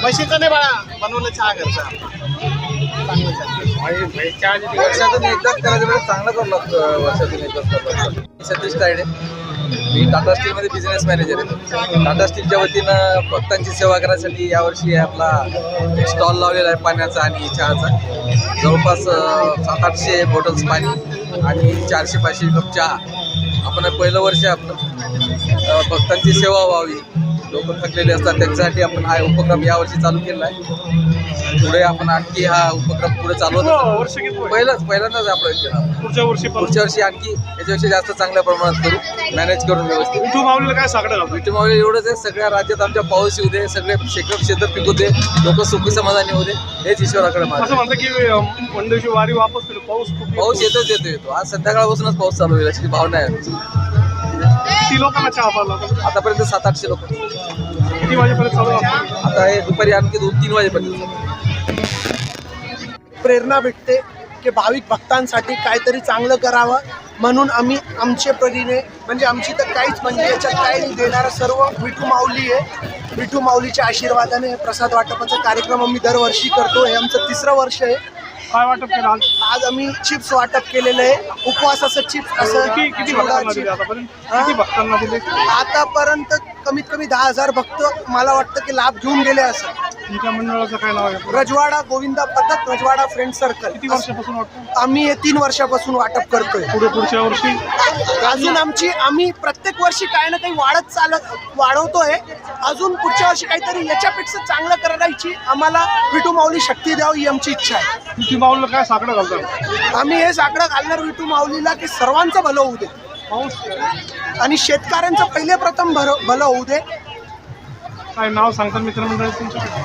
म्हशीचं नाही बाळा. बनवलं चहा घरचा. चांगलं चहा. वर्षातून एकदाच करायचं वेळेस चांगलं करू लागतं. वर्षातून एकदाच करावं लागतं. मी सतीश तायडे. मी टाटा स्टीलमध्ये बिझनेस मॅनेजर आहे. टाटा स्टीलच्या वतीनं भक्तांची सेवा करायसाठी यावर्षी आपला एक स्टॉल लावलेला आहे पाण्याचा आणि चहाचा. जवळपास सात आठशे बॉटल्स पाणी आणि चारशे पाचशे कप चहा. आपण पहिलं वर्ष आहे आपलं अं, भक्तांची सेवा व्हावी. लोक थकलेले असतात त्यांच्यासाठी आपण हा उपक्रम यावर्षी चालू केला आहे. पुढे आपण आणखी हा उपक्रम पुढे चालवत हो? पहिलाच पहिल्यांदाच आपण केला पुढच्या वर्षी पुढच्या वर्षी आणखी याच्यापेक्षा जास्त चांगल्या प्रमाणात करू मॅनेज करून व्यवस्थित. विठू माऊलीला काय विठू मावली एवढंच आहे सगळ्या राज्यात आमच्या पाऊस येऊ दे सगळे शेकडो क्षेत्र पिकू दे लोक सुखी समाधानी होऊ दे हेच ईश्वराकडे असं म्हणतं की मंडळीची वारी वापस पाऊस. पाऊस येतोच येतो येतो. आज संध्याकाळपासूनच पाऊस चालू होईल अशी भावना आहे. किती लोकांना चहा पाहिला होता? आतापर्यंत सात आठशे लोक. किती वाजेपर्यंत चालू आहे? आता हे दुपारी आणखी दोन तीन वाजेपर्यंत प्रेरणा भेटते की भाविक भक्तांसाठी काहीतरी चांगलं करावं म्हणून आम्ही आमच्या परीने म्हणजे आमची तर काहीच म्हणजे याच्यात काही देणारं सर्व विठू माऊली आहे. विठू माऊलीच्या आशीर्वादाने हे प्रसाद वाटपाचा कार्यक्रम आम्ही दरवर्षी करतो. हे आमचं तिसरं वर्ष आहे. काय वाटप केलं आज आज आम्ही चिप्स वाटप केलेलं आहे. उपवासाचं चिप्स असं किती भक्तांना दिले चिप्स. आतापर्यंत कमीत कमी दहा हजार भक्त मला वाटतं की लाभ घेऊन गेले असं. तुमच्या मंडळाचं काय नाव आहे रजवाडा गोविंदा पथक रजवाडा फ्रेंड सर्कल किती वर्षापासून वाटतं? आम्ही हे तीन वर्षापासून वाटप करतोय. पुढे पुढच्या वर्षी? अजून आमची आम्ही प्रत्येक वर्षी काही ना काही वाढत चालत वाढवतोय. अजून पुढच्या वर्षी काहीतरी याच्यापेक्षा चांगलं करायची आम्हाला विठू माऊली शक्ती द्यावी ही आमची इच्छा आहे. विठू माऊलीला काय साकडं घालतात आम्ही हे साकडं घालणार विठू माऊलीला की सर्वांचं भलं होऊ दे. आणि शेतकऱ्यांचं पहिले प्रथम भर भलं होऊ दे. काय नाव सांगतात मित्रमंडळ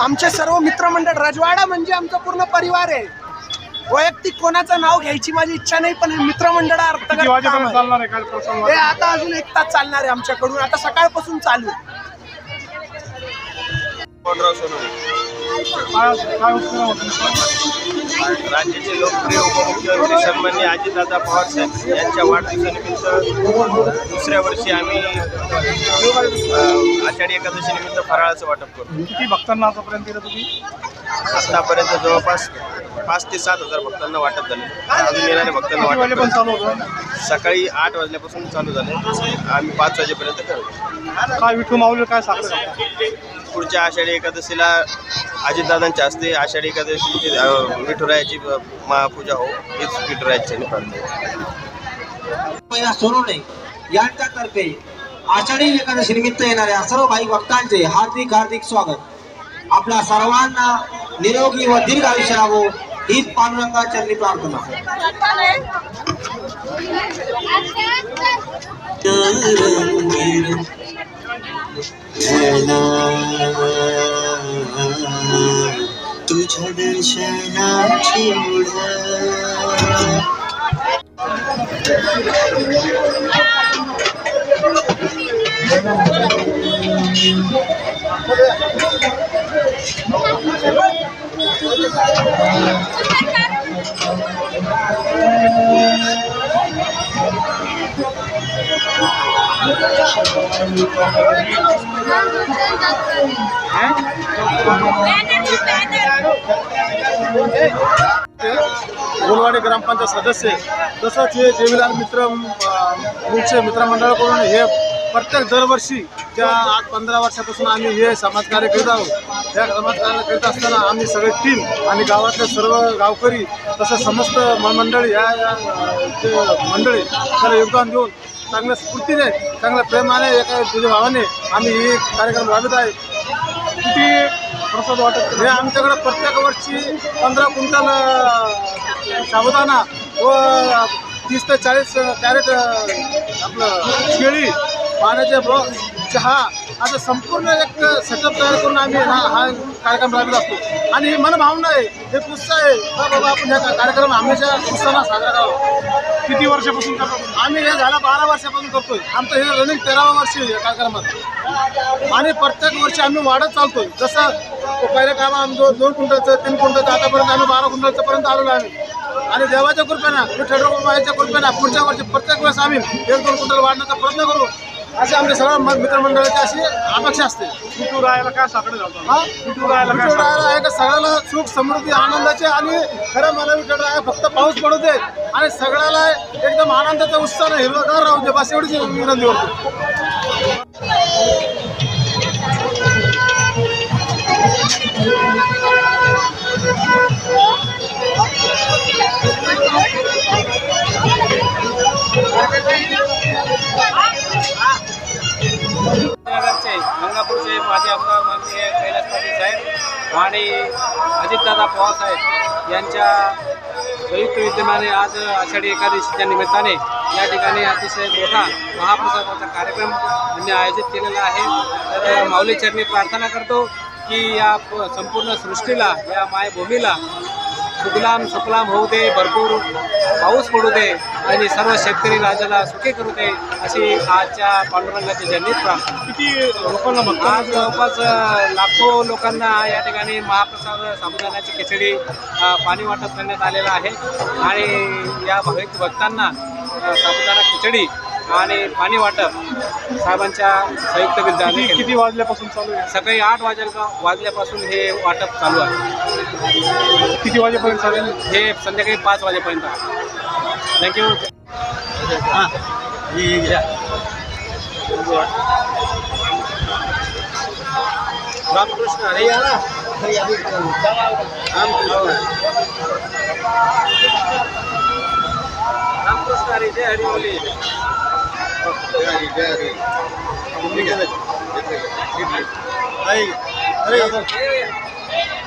आमचे सर्व मित्रमंडळ रजवाडा म्हणजे आमचा पूर्ण परिवार आहे. वैयक्तिक कोणाचं नाव घ्यायची माझी इच्छा नाही पण मित्रमंडळा किती अंतर्गत काम वाजेपर्यंत आहे. चालणार आहे काय प्रसंग हे आता अजून एक तास चालणार आहे आमच्याकडून. आता सकाळपासून चालू आहे. काय काय उपक्रम होता तुमचा? राज्याचे लोकप्रिय उपमुख्यमंत्री सन्मान्य अजितदादा पवार साहेब यांच्या वाढदिवसानिमित्त दुसऱ्या वर्षी आम्ही आषाढी एकादशी निमित्त फराळाचं वाटप करतो किती भक्तांना आतापर्यंत तुम्ही आतापर्यंत जवळपास पाच ते सात हजार भक्तांना वाटप झाले. अजून येणाऱ्या भक्तांना वाटप पण करतो. चालू होतं? सकाळी आठ वाजल्यापासून चालू झाले. आम्ही पाच वाजेपर्यंत करतो काय विठू माऊलीला काय साकडं घालतात पुढच्या आषाढी एकादशीला अजितदादांच्या हस्ते आषाढी एकादशीची विठुरायाची महापूजा हो हीच विठुरायाची प्रार्थना महिना सोनवणे यांच्यातर्फे आषाढी एकादशी निमित्त येणाऱ्या सर्व भाई भक्तांचे हार्दिक हार्दिक स्वागत. आपल्या सर्वांना निरोगी व दीर्घ आयुष्य लाभो हीच पांडुरंगा चरणी प्रार्थना. तुझ्या दर्शनाची ओढ गोलवाडी ग्रामपंचायत सदस्य तसंच हे देवीलाल मित्र मित्रमंडळाकडून हे प्रत्येक दरवर्षी त्या आठ पंधरा वर्षापासून आम्ही हे समाजकार्य करीत आहोत. या समाजकार्य करीत असताना आम्ही सगळे टीम आणि गावातले सर्व गावकरी तसं समस्त म- मंडळी या या, मंडळी त्याला योगदान देऊन चांगल्या स्फूर्तीने चांगल्या प्रेमाने एका तुझ्या भावाने आम्ही हे कार्यक्रम राबवित आहे. किती प्रसाद वाटत हे आमच्याकडे प्रत्येक वर्षी पंधरा क्विंटल साबुदाना साबुदाणा व तीस ते चाळीस कॅरेट आपलं केळी पाण्याचे बॉक्स चहा असं संपूर्ण एक सेटअप तयार करून आम्ही हा हा कार्यक्रम राबवित असतो. आणि ही मनभावना आहे हे उत्साह आहे. का बाबा आपण ह्या कार्यक्रम हमेशा उत्साहानं साजरा करावा. किती वर्षापासून करतो आम्ही हे झालं बारा वर्षापासून करतोय. आमचं हे रनिंग तेरावं वर्ष आहे या कार्यक्रमात. आणि प्रत्येक वर्षी आम्ही वाढत चालतोय. जसं पहिल्या कामा आम्ही दोन दोन क्विंटलचं तीन क्विंटलचं आतापर्यंत आम्ही बारा क्विंटलचं पर्यंत आलेलो आहे. आणि देवाच्या कृपेनं विठ्ठल कृपेनं पुढच्या वर्षी प्रत्येक वेळेस आम्ही एक दोन क्विंटल वाढण्याचा प्रयत्न करू. अशी आमच्या सर्व मित्रमंडळाची अशी अपेक्षा असते. कुटू राहायला काय साकडे जातो हा? कुटू राहायला काय आहे का सगळ्याला सुख समृद्धी आनंदाचे आणि खरं मला विठ्ठल राया फक्त पाऊस पडू दे आणि सगळ्याला एकदम आनंदाचा उत्साह हिरवागार राहू दे बस एवढीच विनंती करतो अजितदादा पवारसाहेब यांच्या संयुक्त विद्यमाने आज आषाढी एकादशीच्या निमित्ताने या ठिकाणी अतिशय मोठा महाप्रसादाचा कार्यक्रम त्यांनी आयोजित केलेला आहे. तर माऊलीचरणी प्रार्थना करतो की या संपूर्ण सृष्टीला या मायभूमीला सुखलाम सुखलाम होऊ दे भरपूर पाऊस पडू दे आणि सर्व शेतकरी राजाला सुखी करू दे अशी आजच्या पांडुरंगाची जनित प्रार्थना किती लोकांना आज जवळपास लाखो लोकांना या ठिकाणी महाप्रसाद साबुदाण्याची खिचडी पाणी वाटप करण्यात आलेलं आहे. आणि या भाविक भक्तांना साबुदाणा खिचडी आणि पाणी वाटप साहेबांच्या संयुक्त विद्यालय किती किती वाजल्यापासून चालू आहे? सकाळी आठ वाजेला वाजल्यापासून हे वाटप चालू आहे. किती वाजेपर्यंत चालेल? हे संध्याकाळी पाच वाजेपर्यंत आहे. थँक्यू रामकृष्ण हरे रामकृष्ण. हरे जय हरी बोली.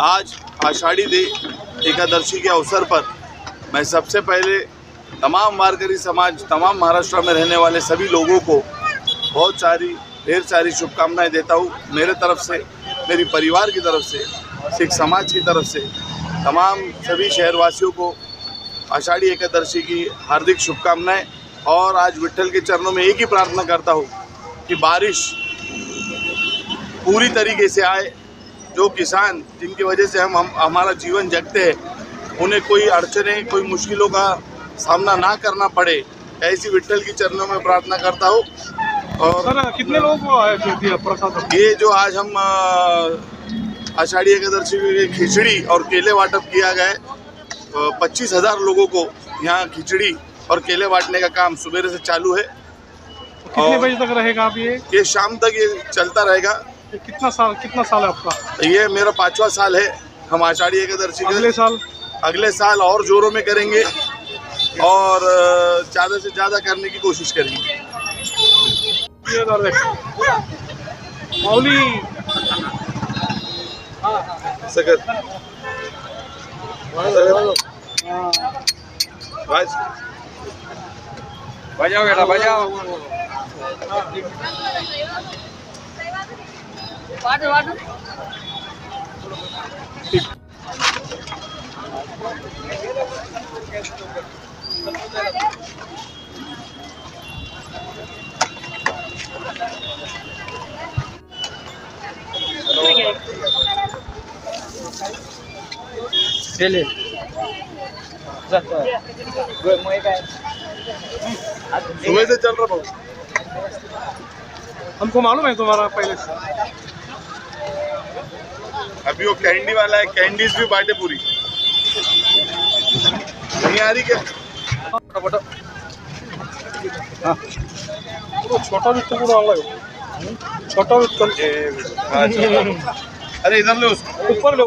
आज आषाढ़ी दे एकादशी के अवसर पर मैं सबसे पहले तमाम वारकरी समाज, तमाम महाराष्ट्र में रहने वाले सभी लोगों को बहुत सारी, ढेर सारी शुभकामनाएँ देता हूँ। मेरे तरफ़ से, मेरी परिवार की तरफ़ से, सिख समाज की तरफ़ से तमाम सभी शहरवासियों को आषाढ़ी एकादशी की हार्दिक शुभकामनाएँ और आज विट्ठल के चरणों में एक ही प्रार्थना करता हूँ कि बारिश पूरी तरीके से आए जो किसान जिनकी वजह से हम, हम हमारा जीवन जगते हैं उन्हें कोई अड़चने कोई मुश्किलों का सामना ना करना पड़े। ऐसी विट्ठल की चरणों में प्रार्थना करता हूँ। और सर कितने लोगों को प्रसाद? ये जो आज हम आषाढ़ी एकादशी की खिचड़ी और केले वाटप किया गया पच्चीस हज़ार लोगों को यहाँ खिचड़ी और केले बांटने का काम सुबह से चालू है। कितने बजे तक रहेगा आप ये? ये शाम तक ये चलता रहेगा। ये कितना साल कितना साल है आपका? ये मेरा पांचवा साल है। हम आषाढ़ी एकादशी के अगले साल? अगले साल और जोरों में करेंगे और ज़्यादा से ज़्यादा करने की कोशिश करेंगे। ये जरा देख. माऊली आज बजाओ बेटा बजाओ सुबह से चल रहा हूँ हमको मालूम है तुम्हारा पहले से। अभी वो कैंडी वाला है कैंडीज भी बांटे पूरी। नहीं आ रही क्या? तो छोटा वित्त पूरा अलग है। छोटा अच्छा। अरे इधर ले उसको। ऊपर ले।